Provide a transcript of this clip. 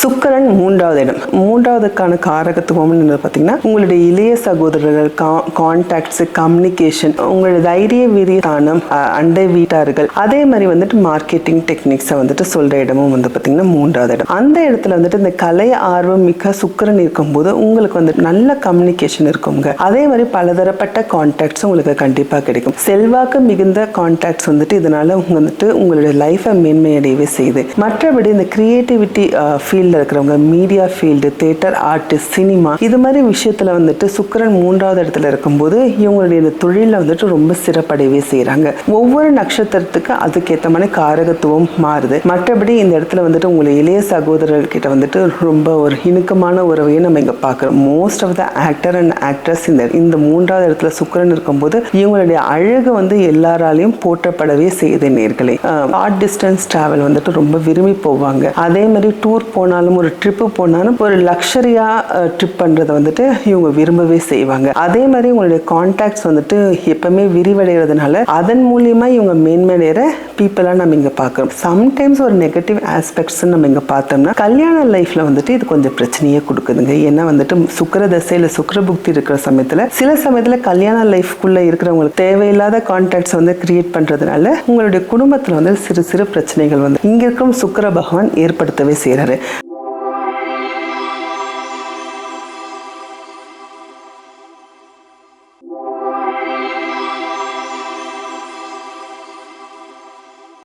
சுக்கிரன் மூன்றாவது இடம். மூன்றாவதுக்கான காரகத்துவம்னு பார்த்தீங்கன்னா உங்களுடைய இளைய சகோதரர்கள் கான்டாக்ட்ஸ் கம்யூனிகேஷன் உங்களுடைய தைரிய வீரியதானம் அண்டை வீட்டார்கள் அதே மாதிரி வந்துட்டு மார்க்கெட்டிங் டெக்னிக்ஸை வந்துட்டு சொல்ற இடமும் வந்து பார்த்தீங்கன்னா மூன்றாவது இடம். அந்த இடத்துல வந்துட்டு இந்த கலை ஆர்வம் மிக்க சுக்கரன் இருக்கும்போது உங்களுக்கு வந்துட்டு நல்ல கம்யூனிகேஷன் இருக்குங்க. அதே மாதிரி பலதரப்பட்ட கான்டாக்ட்ஸ் உங்களுக்கு கண்டிப்பாக கிடைக்கும். செல்வாக்கு மிகுந்த கான்டாக்ட்ஸ் வந்துட்டு இதனால வந்துட்டு உங்களுடைய லைஃப்பை மேன்மையடையவே செய்யுது. மற்றபடி இந்த கிரியேட்டிவிட்டி ஃபீல்டில் இருக்கிறவங்க media field theatre artist cinema இது மாதிரி விஷயத்தில் வந்துட்டு சுக்கிரன் மூன்றாவது இடத்துல இருக்கும்போது இவங்களுடைய இந்த தொழிலில் வந்துட்டு ரொம்ப சிறப்படையவே செய்கிறாங்க ஒவ்வொரு நட்சத்திரத்துக்கு அதுக்கேற்ற மாதிரி காரகத்துவம் மாறுது. மற்றபடி இந்த இடத்துல வந்துட்டு உங்களை இளைய சகோதரர்கிட்ட வந்துட்டு ரொம்ப ஒரு இணுக்கமான உறவையும் நம்ம இங்கே பார்க்குறோம். Most of the actor and actress இந்த இந்த மூன்றாவது இடத்துல சுக்கரன் இருக்கும்போது இவங்களுடைய அழகு வந்து எல்லாராலையும் போற்றப்படவே செய்யுது நேர்களே. ஷார்ட் டிஸ்டன்ஸ் ட்ராவல் வந்துட்டு ரொம்ப விரும்பி போவாங்க. அதே மாதிரி டூர் போனாலும் ஒரு ட்ரிப்பு போனாலும் ஒரு லக்ஷரியாக ட்ரிப் பண்ணுறதை வந்துட்டு இவங்க விரும்பவே செய்வாங்க. அதே மாதிரி உங்களுடைய கான்டாக்ட்ஸ் வந்துட்டு எப்பவுமே விரிவடைகிறதுனால அதன் மூலியமாக இவங்க மேன்மேலேற பீப்புளாக நம்ம இங்கே பார்க்குறோம். சம்டைம்ஸ் ஒரு நெகட்டிவ் ஆஸ்பெக்ட்ஸ் நம்ம இங்கே பார்த்தோம்னா கல்யாண லைஃப்பில் வந்துட்டு இது கொஞ்சம் பிரச்சனையே கொடுக்குதுங்க. ஏன்னா வந்துட்டு சுக்கர தசையில் சுக்கர புக்தி இருக்கிற சமயத்தில் சில சமயத்தில் கல்யாண லைஃப்குள்ளே இருக்கிறவங்களுக்கு தேவையில்லாத கான்டாக்ட்ஸ் வந்து கிரியேட் பண்ணுறதுனால உங்களுடைய குடும்பத்தில் வந்து சிறு சிறு பிரச்சனைகள் வந்து இங்கே இருக்கும் சுக்கர பகவான் ஏற்படுத்தவே செய்கிறாரு